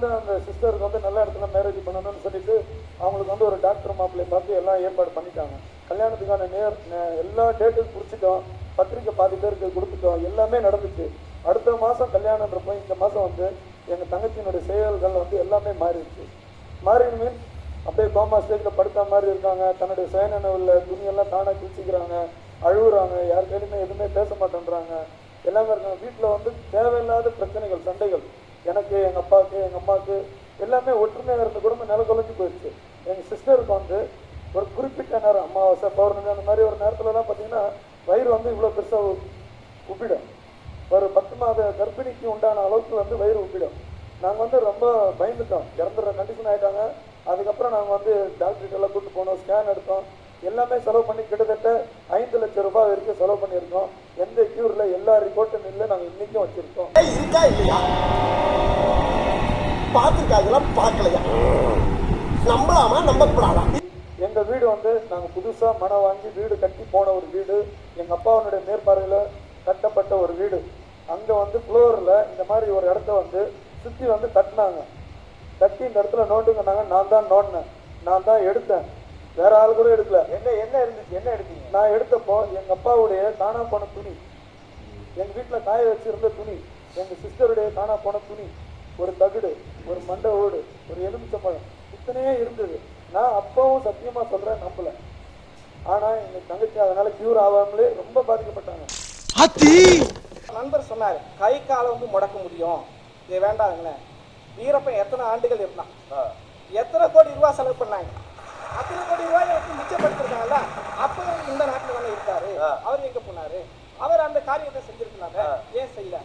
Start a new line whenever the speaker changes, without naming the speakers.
வந்து அந்த சிஸ்டருக்கு வந்து நல்ல இடத்துல மேரேஜ் பண்ணணும்னு சொல்லிட்டு அவங்களுக்கு வந்து ஒரு டாக்டர் மாப்பிள்ளை பார்த்து எல்லாம் ஏற்பாடு பண்ணிட்டாங்க. கல்யாணத்துக்கான நேர் எல்லா டேட்டும் குறிச்சிட்டோம். பத்திரிக்கை பாதி பேருக்கு கொடுத்துட்டோம். எல்லாமே நடந்துச்சு. அடுத்த மாதம் கல்யாணன்றப்போ இந்த மாதம் வந்து எங்கள் தங்கச்சியினுடைய செயல்கள் வந்து எல்லாமே மாறிடுச்சு. மாறி மீன்ஸ் அப்படியே கோமா ஸ்டேஜில் படுத்த மாதிரி இருக்காங்க. தன்னுடைய சுயநினைவில் துணியெல்லாம் தானாக கிழிச்சிக்கிறாங்க. அழுகுறாங்க. யார் கையிலுமே எதுவுமே பேச மாட்டேன்றாங்க. எல்லாமே இருக்காங்க. வீட்டில் வந்து தேவையில்லாத பிரச்சனைகள் சண்டைகள். எனக்கு எங்கள் அப்பாவுக்கு எங்கள் அம்மாவுக்கு எல்லாமே ஒற்றுமையாக இருந்த குடும்பம் நில குலைஞ்சு போயிடுச்சு. எங்கள் சிஸ்டருக்கு வந்து ஒரு குறிப்பிட்ட நேரம் அமாவாசை பௌர்ணமி அந்த மாதிரி ஒரு நேரத்துலலாம் பார்த்தீங்கன்னா வயிறு வந்து இவ்வளோ பெருசாக உப்பிடும். ஒரு பத்து மாத கர்ப்பிணிக்கு உண்டான அளவுக்கு வந்து வயிறு உப்பிடும். நாங்கள் வந்து ரொம்ப பயந்துட்டோம். இறந்துடுற கண்டிஷன் ஆகிட்டாங்க அதுக்கப்புறம் நாங்கள் வந்து டாக்டர்கிட்டலாம் கூப்பிட்டு கூட்டு போனோம் ஸ்கேன் எடுத்தோம். எல்லாமே செலவு பண்ணி கிட்டத்தட்ட ஐந்து லட்சம் ரூபாய் வரைக்கும் செலவு பண்ணியிருக்கோம். எந்த க்யூரில் எல்லா ரிப்போர்ட்டும் இல்லை நாங்கள் இன்றைக்கும் வச்சுருக்கோம்.
இருக்கா இல்லையா? பார்த்துருக்காங்களா? பார்க்கலையா? நம்பலாமா? நம்பக்கூடாதா?
எங்கள் வீடு வந்து நாங்கள் புதுசாக மனம் வாங்கி வீடு கட்டி போன ஒரு வீடு. எங்கள் அப்பாவுடைய மேற்பார்வையில் கட்டப்பட்ட ஒரு வீடு. அங்கே வந்து ஃப்ளோரில் இந்த மாதிரி ஒரு இடத்த வந்து சுற்றி வந்து தட்டினாங்க தட்டி இந்த இடத்துல நோண்டுங்கன்னாங்க நான் தான் நோண்டினேன் நான் தான் எடுத்தேன். வேற ஆள் கூட எடுக்கல.
என்ன என்ன இருந்துச்சு என்ன எடுத்தீங்க?
நான் எடுத்தப்போ எங்கள் அப்பாவுடைய காணா போன துணி. எங்கள் வீட்டில் காய வச்சிருந்த துணி. எங்கள் சிஸ்டருடைய காணா போன துணி. ஒரு தகுடு ஒரு மண்டை ஓடு ஒரு எலுமிச்சம்பழம் இத்தனையே இருந்தது. நான் அப்பவும் சத்தியமாக சொல்கிறேன் நம்பல. ஆனால் எங்கள் தங்கச்சி அதனால க்யூர் ஆகாமலே ரொம்ப பாதிக்கப்பட்டாங்க.
நண்பர் சொன்னார் கை காலை வந்து முடக்க முடியும். இது வேண்டாங்களே வீரப்பன் எத்தனை ஆண்டுகள் இருந்தான்? எத்தனை கோடி ரூபாய் செலவு பண்ணாங்க? அத்தனை கோடி ரூபாய் வச்சு மிச்சப்படுத்திருக்காங்கல்ல அப்போ இந்த நாட்டில் தானே இருக்காரு. அவர் எங்க போனாரு? அவர் அந்த காரியத்தை செஞ்சிருக்கலாங்க ஏன் செய்யல?